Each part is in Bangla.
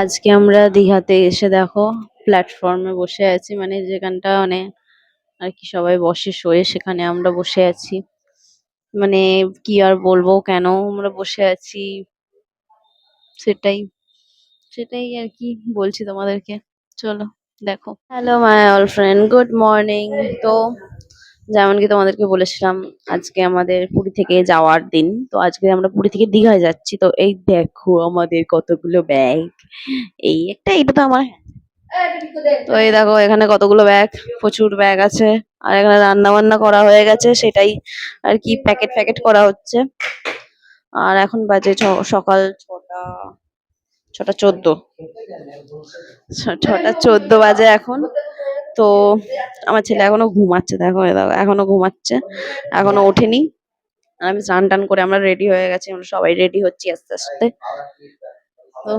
আজকে আমরা দীঘাতে এসে দেখো প্ল্যাটফর্মে বসে আছি। মানে যেখানটা মানে আর কি সবাই বসে শোয়ে, সেখানে আমরা বসে আছি। মানে কি আর বলব, কেন আমরা বসে আছি? সেটাই সেটাই আর কি বলছি তোমাদেরকে। চলো, দেখো। Hello my all friend good morning তো যেমন কি তোমাদেরকে বলেছিলাম, আজকে আমাদের পুরী থেকে যাওয়ার দিন। তো আজকে আমরা পুরী থেকে দীঘায় যাচ্ছি। তো এই দেখো আমাদের কতগুলো ব্যাগ এই একটা এটা তো আমার। তো এই দেখো, এখানে কতগুলো ব্যাগ প্রচুর ব্যাগ আছে। আর এখানে রান্না বান্না করা হয়ে গেছে, সেটাই আর কি প্যাকেট প্যাকেট করা হচ্ছে। আর এখন বাজে সকাল ছটা ছটা চোদ্দ। ছটা চোদ্দ বাজে এখন। তো আমার ছেলে এখনও ঘুমাচ্ছে, দেখো এখনও ঘুমাচ্ছে, এখনও ওঠেনি। আমি স্নান টান করে আমরা রেডি হয়ে গেছি, আমরা সবাই রেডি হচ্ছি আস্তে আস্তে। তো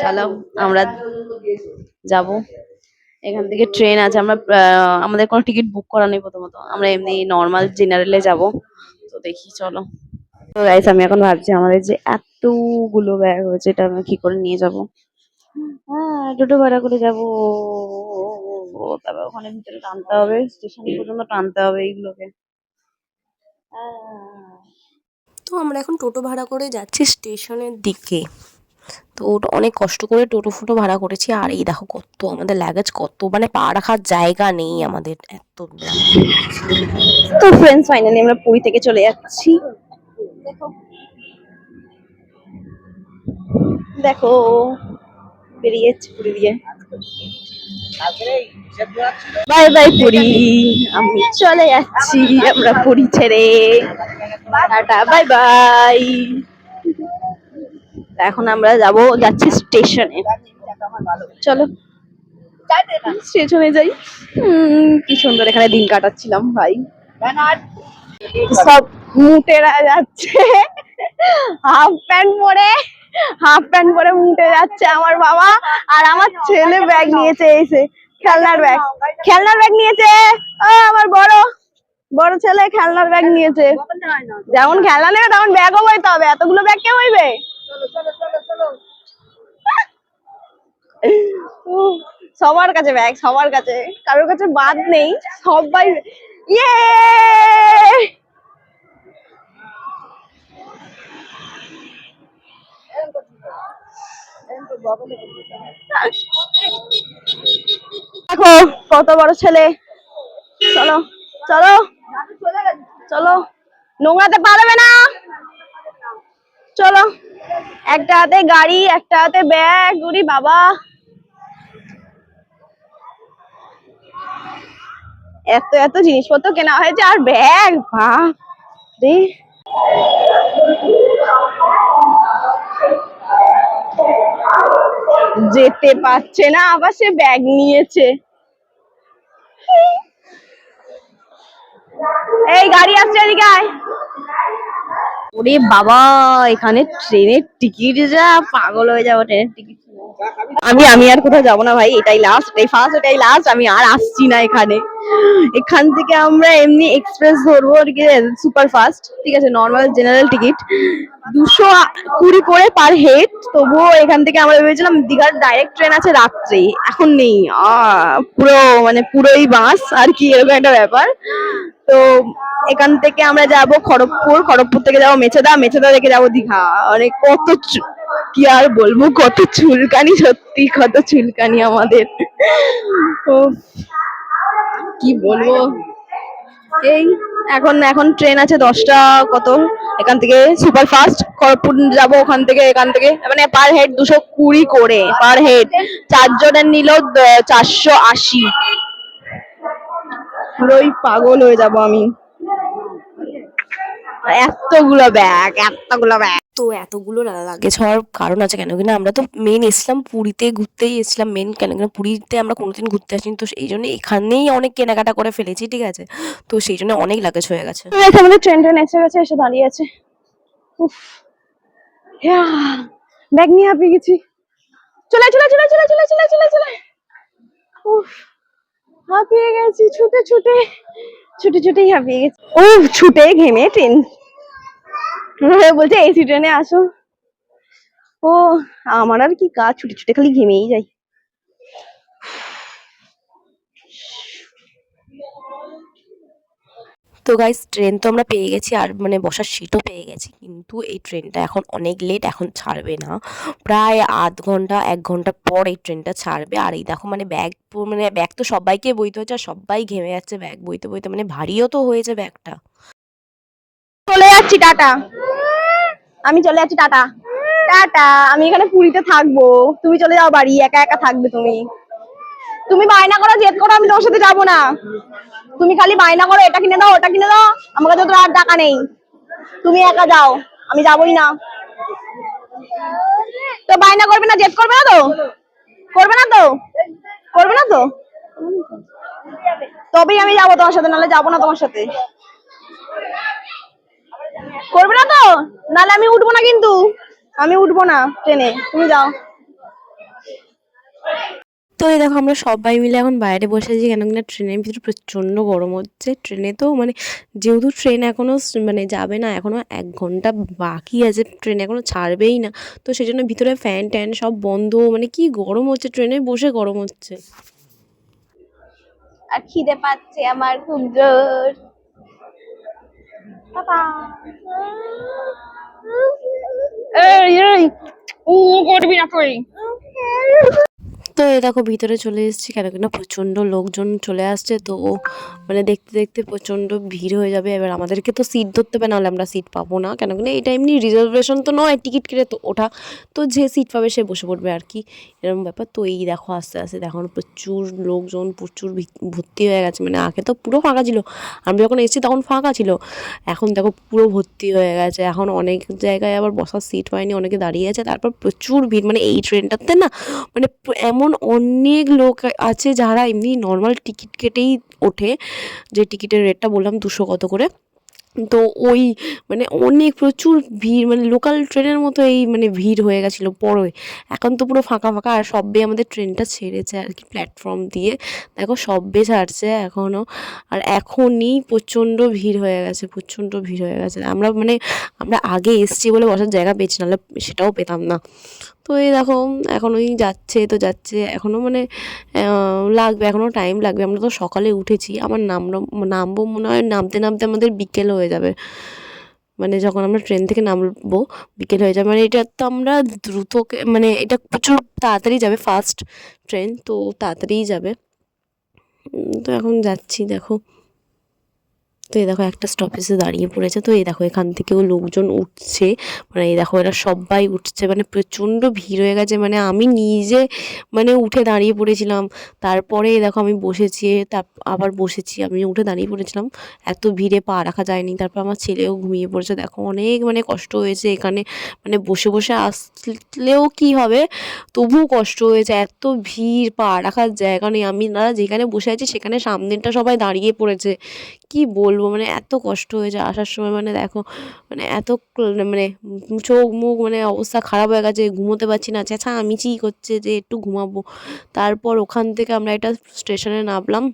চলো, আমরা যাব। এখান থেকে ট্রেন আছে, আমরা আমাদের কোনো টিকিট বুক করা নেই প্রথমত, আমরা এমনি নর্মাল জেনারেলে যাব। তো দেখি, চলো। তো গাইস আমি এখন ভাবছি আমাদের যে এতগুলো ব্যাগ হয়েছে এটা আমরা কি করে নিয়ে যাব? হ্যাঁ টোটো ভাড়া করে যাব। তারপর ওখানে ভিতরে টানতে হবে স্টেশন পর্যন্ত টানতে হবে এইগুলোকে। তো আমরা এখন টোটো ভাড়া করে যাচ্ছি স্টেশনের দিকে। তো ওটা অনেক কষ্ট করে টোটো ফুটো ভাড়া করেছি। আর এই দেখো কত আমাদের লাগেজ কত মানে পা রাখার জায়গা নেই আমাদের এত। তো ফ্রেন্ডস ফাইনালি আমরা পুরী থেকে চলে যাচ্ছি। দেখো। দেখো। বেরিয়ে যাচ্ছি পুরী দিয়ে বাই বাই পুরী, আমি চলে যাচ্ছি, আমরা পুরী ছেড়ে। Tata, bye bye. এখন আমরা যাব, যাচ্ছি স্টেশনে। চলো। স্টেশনে যাই। কি সুন্দর এখানে দিন কাটাচ্ছিলাম, ভাই। সব মুটেরা যাচ্ছে। হাফ প্যান্ট পরে। হাফ প্যান্ট পরে মুটে যাচ্ছে আমার বাবা আর আমার ছেলে ব্যাগ নিয়েছে এসে খেলনার ব্যাগ। খেলনার ব্যাগ নিয়েছে। ও, আমার বড় বড় ছেলে খেলনার ব্যাগ নিয়েছে। যেমন খেলনা নেবে, তেমন ব্যাগও বইতে হবে। এতগুলো ব্যাগ কে বইবে? সবার কাছে ব্যাগ, সবার কাছে। কারোর কাছে বাদ নেই, সবাই ইয়ে! দেখো, কত বড় ছেলে। চলো চলো চলো। নোংরাতে পারবে না। চলো, একটা হাতে গাড়ি, একটা হাতে ব্যাগ। উরি বাবা। এত এত জিনিসপত্র কেনা হয়েছে, আর ব্যাগ বাপ রে যেতে পারছে না, আবার সে ব্যাগ নিয়েছে। এই গাড়ি আসছে এদিকে আয়। ওরে বাবা, এখানে ট্রেনের টিকিট যা, পাগল হয়ে যাব ট্রেনের টিকিট। আমি আমি আর কোথাও যাব না ভাই, এটাই লাস্ট এটাই ফার্স্ট এটাই লাস্ট আমি আর আসছি না এখানে। এখান থেকে আমরা এমনি এক্সপ্রেস ধরবো আর কি সুপার ফাস্ট ঠিক আছে? নর্মাল জেনারেল টিকিট দুশো কুড়ি করে পার হেড তবুও এখান থেকে আমরা ভেবেছিলাম দীঘার ডাইরেক্ট ট্রেন আছে রাত্রে, এখন নেই। পুরো মানে পুরোই বাস, আর কি, এরকম একটা ব্যাপার। তো এখান থেকে আমরা যাব খড়গপুর খড়গপুর থেকে যাব মেছেদা মেছেদা থেকে যাব দীঘা। মানে কত কি আর বলব, কত চুলকানি, সত্যি কত চুলকানি আমাদের। ও কি বলব? এই, এখন এখন ট্রেন আছে দশটা কত? এখান থেকে সুপার ফাস্ট খড়গপুর যাব ওখান থেকে, এখান থেকে। মানে পার হেড দুশো কুড়ি করে পার হেড চারজনের নিল চারশো আশি। পুরোই পাগল হয়ে যাব আমি। এতগুলো ব্যাগ এতগুলো ব্যাগ তো এতগুলো লাগেজ হওয়ার কারণ আছে কেন? কিনা আমরা তো মেন এসলাম পুরীতে ঘুরতেই এসলাম মেন কেন? কিনা পুরীতে আমরা কোনোদিন ঘুরতে আসিনি তো সেই জন্য এখানেই অনেক কেনাকাটা করে ফেলেছি ঠিক আছে? তো সেই জন্য অনেক লাগেজ হয়ে গেছে। এখানে আমাদের ট্রেন ট্রেন এসে গেছে এসে দাঁড়িয়ে আছে। উফ। ব্যাগ নিয়ে হাঁপিয়ে গেছি। চলে চলে চলে চলে চলে চলে চলে চলে। উফ হাঁপিয়ে গেছি ছুটে ছুটে। ছুটে ছুটেই হাঁপিয়ে গেছি। উফ ছুটে ঘেমে ট্রেন বলছে এসি ট্রেনে আসো। ও, আমার আর কি কাজ, ছুটে ছুটে খালি ঘেমেই যাই। তো গাইস ট্রেন তো আমরা পেয়ে গেছি, আর মানে বসার সিটও পেয়ে গেছি, কিন্তু এই ট্রেনটা এখন অনেক লেট এখন ছাড়বে না। প্রায় আধ ঘণ্টা, এক ঘণ্টা পর এই ট্রেনটা ছাড়বে, আর এই দেখো মানে ব্যাগ মানে ব্যাগ তো সবাইকে বইতে হচ্ছে, আর সবাই ঘেমে যাচ্ছে ব্যাগ বইতে বইতে মানে ভারীও তো হয়েছে ব্যাগটা চলে যাচ্ছি, টাটা। আমি চলে যাচ্ছি, টাটা। টাটা, আমি এখানে পুরীতে থাকব। তুমি চলে যাও বাড়ি, একা একা থাকবে তুমি। তুমি বায়না করো, জেদ করো, আমি তোমার সাথে যাব না। তুমি খালি বায়না করো, এটা কিনে দাও, ওটা কিনে দাও আমার কাছে তো আর টাকা নেই। তুমি একা যাও, আমি যাবোই না। তো বায়না করবে না, জেদ করবে না তো? করবে না তো? করবে না তো? তবেই আমি যাব তোমার সাথে, নাহলে যাব না তোমার সাথে। করবে না তো? নাহলে আমি উঠবো না কিন্তু। আমি উঠবো না ট্রেনে। তুমি যাও। তো এই দেখো আমরা সবাই মিলে এখন বাইরে বসে আছি কেন কিনা ট্রেনের ভিতরে প্রচণ্ড গরম হচ্ছে। ট্রেনে তো মানে যেহেতু ট্রেন এখনও মানে যাবে না এখনও এক ঘণ্টা বাকি আছে ট্রেন এখনও ছাড়বেই না। তো সেই জন্য ভিতরে ফ্যান ট্যান সব বন্ধ মানে কি গরম হচ্ছে ট্রেনে বসে গরম হচ্ছে। আর খিদে পাচ্ছে আমার খুব জোর। এই এই উ করবি না তুই তো এই দেখো ভিতরে চলে এসেছি কেন কিনা প্রচণ্ড লোকজন চলে আসছে, তো মানে দেখতে দেখতে প্রচণ্ড ভিড় হয়ে যাবে। এবার আমাদেরকে তো সিট ধরতে হবে, নাহলে আমরা সিট পাবো না। কেন কিনা এটা এমনি রিজার্ভেশন তো নয় টিকিট কেটে তো ওঠা। তো যে সিট পাবে সে বসে পড়বে আর কি। এরকম ব্যাপার। তো এই দেখো আস্তে আস্তে দেখো প্রচুর লোকজন, প্রচুর ভর্তি হয়ে গেছে। মানে আগে তো পুরো ফাঁকা ছিল। আমি যখন এসেছি তখন ফাঁকা ছিল। এখন দেখো পুরো ভর্তি হয়ে গেছে। এখন অনেক জায়গায় আবার বসার সিট হয়নি, অনেকে দাঁড়িয়ে আছে। তারপর প্রচুর ভিড়। মানে এই ট্রেনটাতে না মানে প- এমন অনেক লোক আছে যারা এমনি নর্মাল টিকিট কেটেই ওঠে। যে টিকিটের রেটটা বললাম দুশো কত করে। তো ওই মানে অনেক প্রচুর ভিড় মানে লোকাল ট্রেনের মতো এই মানে ভিড় হয়ে গেছিল পরে। এখন তো পুরো ফাঁকা ফাঁকা, আর সবে আমাদের ট্রেনটা ছেড়েছে আর কি প্ল্যাটফর্ম দিয়ে। দেখো সবে ছাড়ছে এখনও আর এখনই প্রচণ্ড ভিড় হয়ে গেছে, প্রচণ্ড ভিড় হয়ে গেছে। আমরা মানে আমরা আগে এসছি বলে বসার জায়গা পেয়েছি, নাহলে সেটাও পেতাম না। তো এই দেখো, এখনোই যাচ্ছে, তো যাচ্ছে। এখনও মানে লাগবে, এখনও টাইম লাগবে। আমরা তো সকালে উঠেছি, আমার নামলো নামবো মনে হয়, নামতে নামতে আমাদের বিকেল হয়ে যাবে। মানে যখন আমরা ট্রেন থেকে নামবো, বিকেল হয়ে যাবে। মানে এটা তো আমরা দ্রুত মানে এটা প্রচুর তাড়াতাড়ি যাবে ফাস্ট ট্রেন তো তাড়াতাড়িই যাবে। তো এখন যাচ্ছি, দেখো। তো এই দেখো একটা স্টপেজে দাঁড়িয়ে পড়েছে। তো এই দেখো এখান থেকেও লোকজন উঠছে। মানে এই দেখো এরা সবাই উঠছে। মানে প্রচণ্ড ভিড় হয়ে গেছে। মানে আমি নিজে মানে উঠে দাঁড়িয়ে পড়েছিলাম। তারপরে এই দেখো আমি বসেছি তার আবার বসেছি। আমি উঠে দাঁড়িয়ে পড়েছিলাম। এত ভিড়ে পা রাখা যায়নি। তারপর আমার ছেলেও ঘুমিয়ে পড়েছে। দেখো অনেক মানে কষ্ট হয়েছে এখানে। মানে বসে বসে আসলেও কি হবে? তবুও কষ্ট হয়েছে। এত ভিড়, পা রাখার জায়গা নেই। আমি না যেখানে বসে আছি, সেখানে সামনেরটা সবাই দাঁড়িয়ে পড়েছে। কি বলব মানে এত কষ্ট হয়েছে আসার সময় মানে দেখো মানে এত মানে চোখ মুখ মানে অবস্থা খারাপ হয়ে গেছে, ঘুমোতে পারছি না চেঁচা মিচি করছে, যে একটু ঘুমাবো। তারপর ওখান থেকে আমরা একটা স্টেশনে নামলাম,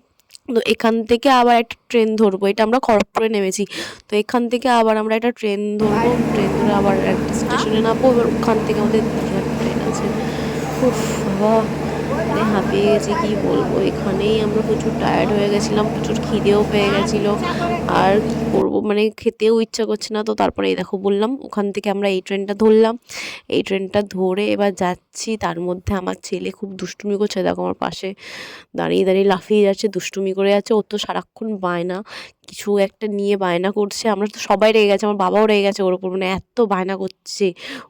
তো এখান থেকে আবার একটা ট্রেন ধরবো, এটা আমরা খড়গপুরে নেমেছি। তো এখান থেকে আবার আমরা একটা ট্রেন ধরবো, ট্রেন ধরে আবার একটা স্টেশনে নামবো, এবার ওখান থেকে আমাদের দীঘার ট্রেন আছে। বাবা। মানে হাঁপিয়ে গেছি, কি বলব? এখানেই আমরা প্রচুর টায়ার্ড হয়ে গেছিলাম, প্রচুর খিদেও পেয়ে গেছিল। আর কি করব? মানে খেতেও ইচ্ছা করছে না, তো তারপরে এই দেখো বললাম, ওখান থেকে আমরা এই ট্রেনটা ধরলাম। এই ট্রেনটা ধরে এবার যাচ্ছি, তার মধ্যে আমার ছেলে খুব দুষ্টুমি করছে। দেখো আমার পাশে দাঁড়িয়ে দাঁড়িয়ে লাফিয়ে যাচ্ছে, দুষ্টুমি করে যাচ্ছে। ও তো সারাক্ষণ বায়না। কিছু একটা নিয়ে বায়না করছে। আমরা তো সবাই রেগে গেছে, আমার বাবাও রেগে গেছে ওর ওপর মানে এত বায়না করছে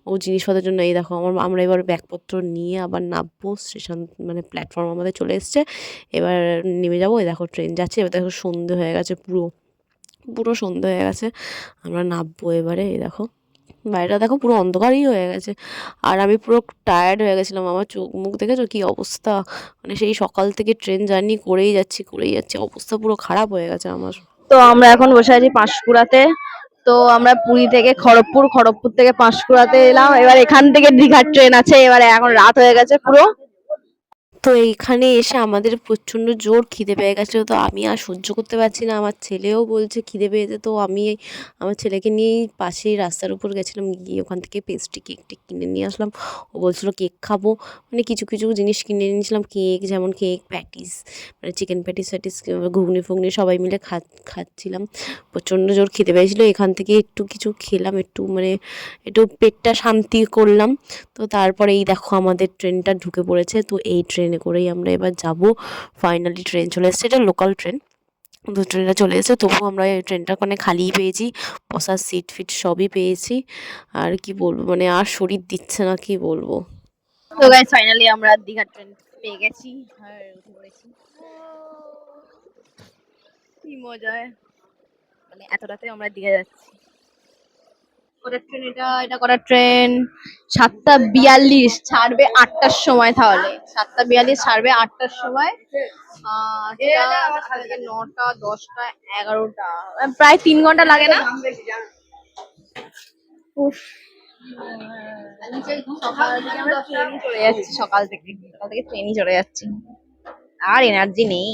ও জিনিসপত্রের জন্য। এই দেখো, আমার, আমরা এবার ব্যাগপত্র নিয়ে আবার নামবো স্টেশন মানে প্ল্যাটফর্ম আমাদের চলে এসছে। এবার নেমে যাব। এই দেখো ট্রেন যাচ্ছে। এবার দেখো, সন্ধে হয়ে গেছে পুরো। পুরো সন্ধে হয়ে গেছে। আমরা নামবো এবারে, এই দেখো। বাইরেটা দেখো, পুরো অন্ধকারই হয়ে গেছে। আর আমি পুরো টায়ার্ড হয়ে গেছিলাম। আমার চোখ মুখ দেখেছ কী অবস্থা? মানে সেই সকাল থেকে ট্রেন জার্নি করেই যাচ্ছি করেই যাচ্ছি। অবস্থা পুরো খারাপ হয়ে গেছে আমার। তো আমরা এখন বসে আছি পাঁশকুড়াতে। তো আমরা পুরী থেকে খড়গপুর খড়গপুর থেকে পাঁশকুড়াতে এলাম। এবার এখান থেকে দীঘার ট্রেন আছে। এবার এখন রাত হয়ে গেছে পুরো। তো এইখানে এসে আমাদের প্রচণ্ড জোর খিদে পেয়ে গেছিল। তো আমি আর সহ্য করতে পারছি না। আমার ছেলেও বলছে খিদে পেয়েছে। তো আমি আমার ছেলেকে নিয়েই পাশেই রাস্তার উপর গেছিলাম। গিয়ে ওখান থেকে পেস্ট্রি কেক টেক কিনে নিয়ে আসলাম। ও বলছিলো, কেক খাব। মানে কিছু কিছু জিনিস কিনে নিয়েছিলাম কেক যেমন কেক প্যাটিস মানে চিকেন প্যাটিস ফ্যাটিস ঘুগনি ফুগনি সবাই মিলে খা, খাচ্ছিলাম। প্রচণ্ড জোর খিদে পেয়েছিলো। এখান থেকে একটু কিছু খেলাম, একটু মানে একটু পেটটা শান্তি করলাম। তো তারপরে এই দেখো আমাদের ট্রেনটা ঢুকে পড়েছে। তো এই ট্রেনে করেই আমরা এবার যাব ফাইনালি ট্রেন চলে এসেছে। এটা লোকাল ট্রেন তো ট্রেনটা চলে এসেছে, তবুও আমরা এই ট্রেনটা ওখানে খালিই পেয়েছি, বসার সিট ফিট সবই পেয়েছি। আর কি বলব মানে আর শরীর দিচ্ছে না, কি বলব? তো গাইস ফাইনালি আমরা দীঘার ট্রেন পেয়ে গেছি, আর উঠে পড়েছি। কি মজা। মানে এত রাতে আমরা দীঘা যাচ্ছি। কটার ট্রেন এটা এটা কটার ট্রেন সাতটা বিয়াল্লিশ ছাড়বে আটটার সময় তাহলে। সাতটা বিয়াল্লিশ ছাড়বে আটটার সময়। নটা দশটা এগারোটা। প্রায় তিন ঘণ্টা লাগে না? উফ। সকাল থেকে আমরা ট্রেনই চলে যাচ্ছি সকাল থেকে সকাল থেকে ট্রেনই চলে যাচ্ছি। আর এনার্জি নেই।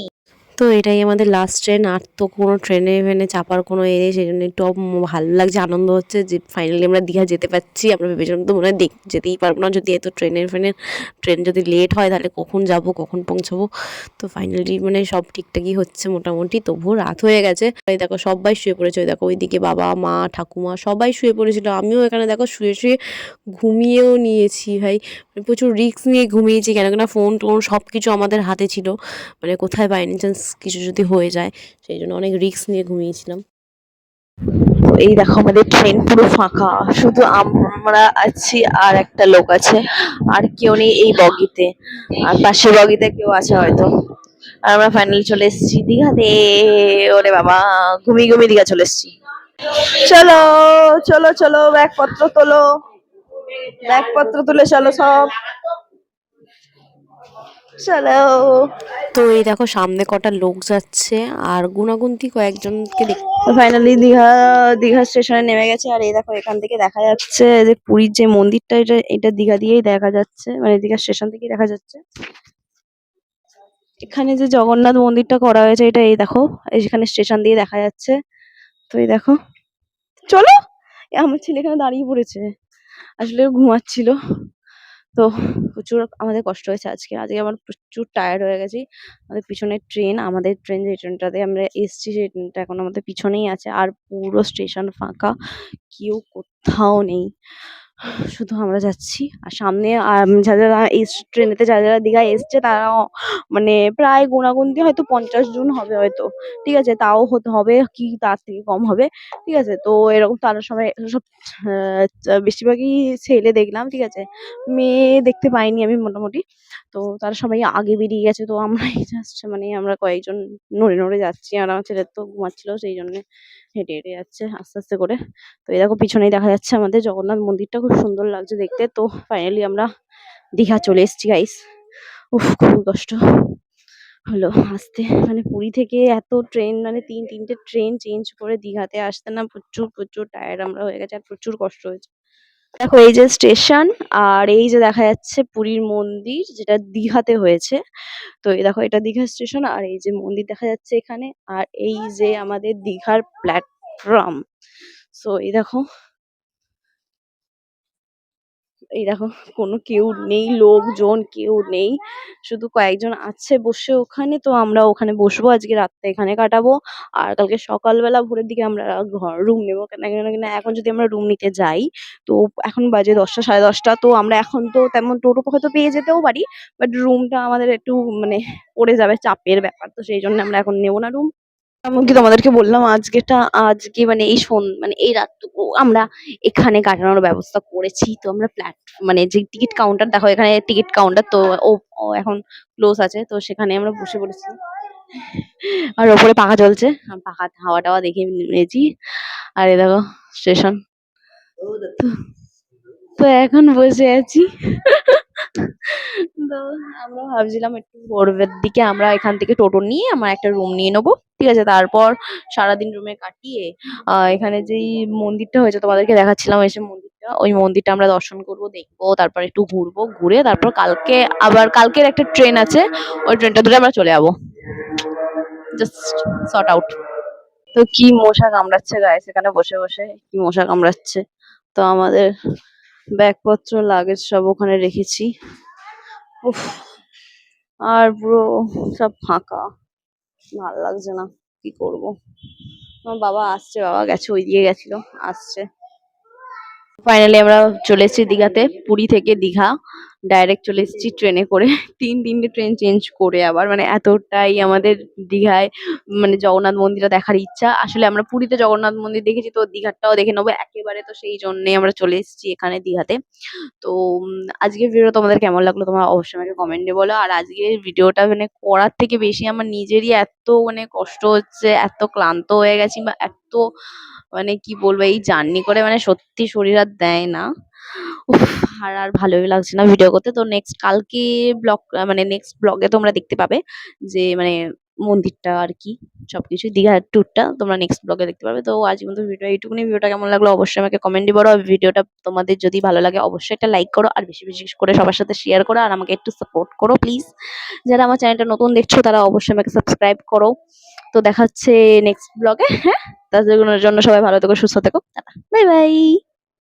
তো এটাই আমাদের লাস্ট ট্রেন আর তো কোনো ট্রেনে ফেনে চাপার কোনো এ নেই সেই জন্য একটু ভালো লাগছে, আনন্দ হচ্ছে যে ফাইনালি আমরা দীঘা যেতে পারছি। আমরা ভেবেছিলাম তো মনে হয় যেতেই পারব না, যদি এত ট্রেনের ফ্রেনের ট্রেন যদি লেট হয়, তাহলে কখন যাব, কখন পৌঁছবো? তো ফাইনালি মানে সব ঠিকঠাকই হচ্ছে মোটামুটি, তবুও রাত হয়ে গেছে। এই দেখো সবাই শুয়ে পড়েছে, ওই দেখো ওইদিকে বাবা, মা, ঠাকুমা সবাই শুয়ে পড়েছিল। আমিও এখানে দেখো শুয়ে শুয়ে ঘুমিয়েও নিয়েছি ভাই। মানে প্রচুর রিস্ক নিয়ে ঘুমিয়েছি কেন কেন ফোন টোন সব কিছু আমাদের হাতে ছিল। মানে কোথায় বাই চান্স কিছু যদি হয়ে যায়, সেই জন্য অনেক রিস্ক নিয়ে ঘুমিয়েছিলাম। এই দেখো আমাদের ট্রেন পুরো ফাঁকা, শুধু আমরা আছি আর একটা লোক আছে, আর কেউ নেই এই বগিতে। আর পাশের বগিতে কেউ আছে হয়তো। আর আমরা ফাইনালি চলে এসেছি দীঘাতে। ওরে বাবা, ঘুমিয়ে ঘুমিয়ে দীঘা চলে এসেছি। চলো চলো চলো, ব্যাগপত্র তোলো। ব্যাগপত্র তুলে চলো সব। চলো। তো এই দেখো সামনে কটা লোক যাচ্ছে আর গুনাগুনতি কয়েকজনকে দেখ ফাইনালি দীঘা দীঘা স্টেশনে নেমে গেছে। আর এই দেখো এখান থেকে দেখা যাচ্ছে যে পুরীর যে মন্দিরটা এটা এটা দীঘা দিয়েই দেখা যাচ্ছে। মানে দীঘা স্টেশন থেকেই দেখা যাচ্ছে। এখানে যে জগন্নাথ মন্দিরটা করা হয়েছে এটা এই দেখো এখানে স্টেশন দিয়ে দেখা যাচ্ছে। তো এই দেখো চলো। আমার ছেলে এখানে দাঁড়িয়ে পড়েছে। আসলে ঘুমাচ্ছিল। তো প্রচুর আমাদের কষ্ট হয়েছে আজকে। আজকে আমার প্রচুর টায়ার্ড হয়ে গেছি। আমাদের পিছনে ট্রেন আমাদের ট্রেন যে ট্রেনটাতে আমরা এসছি, সেই ট্রেনটা এখন আমাদের পিছনেই আছে। আর পুরো স্টেশন ফাঁকা, কেউ কোথাও নেই। শুধু আমরা যাচ্ছি। আর সামনে যারা যারা এই ট্রেনেতে যারা যারা দীঘায় এসছে, তারাও মানে প্রায় গোনাগুনতি হয়তো পঞ্চাশ জন হবে হয়তো। ঠিক আছে, তাও হতে হবে, কি তার থেকে কম হবে। ঠিক আছে, তো এরকম তার সময় সব বেশিরভাগই ছেলে দেখলাম, ঠিক আছে। মেয়ে দেখতে পাইনি আমি মোটামুটি। তো তারা সবাই আগে বেরিয়ে গেছে, তো আমরাই জাস্ট মানে আমরা কয়েকজন নড়ে নড়ে যাচ্ছি। আর আমার ছেলে তো ঘুমাচ্ছিল সেই জন্য। হেঁটে হেঁটে যাচ্ছে আস্তে আস্তে করে। তো এই দেখো পিছনেই দেখা যাচ্ছে আমাদের জগন্নাথ মন্দিরটা, খুব সুন্দর লাগছে দেখতে। তো ফাইনালি আমরা দীঘা চলে এসেছি গাইস উফ খুব কষ্ট হলো আসতে। মানে পুরী থেকে এত ট্রেন মানে তিন, তিনটে ট্রেন চেঞ্জ করে দীঘাতে আসতে না, প্রচুর প্রচুর টায়ার্ড আমরা হয়ে গেছে আর প্রচুর কষ্ট হয়েছে। দেখো, এই যে স্টেশন আর এই যে দেখা যাচ্ছে পুরীর মন্দির, যেটা দীঘাতে হয়েছে। তো এই দেখো, এটা দীঘা স্টেশন আর এই যে মন্দির দেখা যাচ্ছে এখানে। আর এই যে আমাদের দীঘার প্ল্যাটফর্ম। সো এই দেখো এই দেখো কোনো কেউ নেই, লোকজন কেউ নেই, শুধু কয়েকজন আছে বসে ওখানে, তো আমরা ওখানে বসবো, আজকে রাতটা এখানে কাটাবো, আর কালকে সকালবেলা ভোরের দিকে আমরা ঘর রুম নেব, কেন এখন যদি আমরা রুম নিতে যাই, তো এখন বাজে দশটা, সাড়ে দশটা, তো আমরা এখন তো তেমন টোটো হয়তো পেয়ে যেতেও পারি বাট রুমটা আমাদের একটু মানে পড়ে যাবে চাপের ব্যাপার, তো সেই জন্য আমরা এখন নেব না রুম এমনকি তোমাদেরকে বললাম, আজকেটা, আজকে মানে এই সন মানে এই রাতটুকু আমরা এখানে কাটানোর ব্যবস্থা করেছি। তো আমরা প্ল্যাট মানে যে টিকিট কাউন্টার, দেখো এখানে টিকিট কাউন্টার, তো ও এখন ক্লোজ আছে, তো সেখানে আমরা বসে পড়েছি। আর ওপরে পাখা চলছে। পাখা হাওয়া টাওয়া দেখে নিয়েছি। আর এই দেখো, স্টেশন। তো এখন বসে আছি। তো আমরা ভাবছিলাম একটু ভোরবের দিকে আমরা এখান থেকে টোটো নিয়ে আমরা একটা রুম নিয়ে নেব, ঠিক আছে? তারপর সারাদিন রুমে কাটিয়ে, আহ, এখানে যেই মন্দিরটা হয়েছে তোমাদেরকে দেখাচ্ছিলাম এসে মন্দিরটা, ওই মন্দিরটা আমরা দর্শন করব, দেখব, তারপর একটু ঘুরবো, ঘুরে তারপর কালকে আবার, কালকের একটা ট্রেন আছে, ওই ট্রেনটা ধরে আমরা চলে যাব। জাস্ট সর্ট আউট তো কি মশা কামড়াচ্ছে গায়ে সেখানে বসে বসে কি মশা কামড়াচ্ছে? তো আমাদের ব্যাগপত্র লাগেজ সব ওখানে রেখেছি। উফ, আর পুরো সব ফাঁকা। ভালো লাগছে না, কি করব? আমার বাবা আসছে, বাবা গেছে ওই ওইদিকে গেছিল, আসছে। ফাইনালি আমরা চলে এসেছি দীঘাতে, পুরী থেকে দীঘা। ডাইরেক্ট চলে এসেছি ট্রেনে করে। তিন তিনটে ট্রেন চেঞ্জ করে আবার। মানে এতটাই আমাদের দীঘায় মানে জগন্নাথ মন্দিরটা দেখার ইচ্ছা। আসলে আমরা পুরীতে জগন্নাথ মন্দির দেখেছি তো দীঘাটাও দেখে নেব। একেবারে তো সেই জন্যে আমরা চলে এসেছি এখানে দীঘাতে। তো আজকের ভিডিও তোমাদের কেমন লাগল তোমরা অবশ্যই আমাকে কমেন্টে বলো। আর আজকের ভিডিওটা মানে করার থেকে বেশি আমার নিজেরই এত মানে কষ্ট হচ্ছে, এত ক্লান্ত হয়ে গেছি বা এত মানে কি বলব, এই জার্নি করে মানে সত্যি শরীর আর দেয় না। উফ। আর আর ভালোই লাগছে না ভিডিও করতে। তো নেক্সট কালকে ব্লগ মানে নেক্সট ব্লগে তোমরা দেখতে পাবে যে মানে মন্দিরটা আর কি, সবকিছু, দীঘার ট্যুরটা তোমরা নেক্সট ব্লগে দেখতে পাবে। তো আজ কিন্তু ভিডিও এইটুকুনি। ভিডিওটা কেমন লাগল অবশ্যই আমাকে কমেন্টে বলো। আর ভিডিওটা তোমাদের যদি ভালো লাগে অবশ্যই একটা লাইক করো। আর বেশি বেশি করে সবার সাথে শেয়ার করো। আর আমাকে একটু সাপোর্ট করো প্লিজ যারা আমার চ্যানেলটা নতুন দেখছ, তারা অবশ্যই আমাকে সাবস্ক্রাইব করো। তো দেখা হচ্ছে নেক্সট ব্লগে হ্যাঁ? তাদের জন্য সবাই ভালো থেকো, সুস্থ থেকো। Bye bye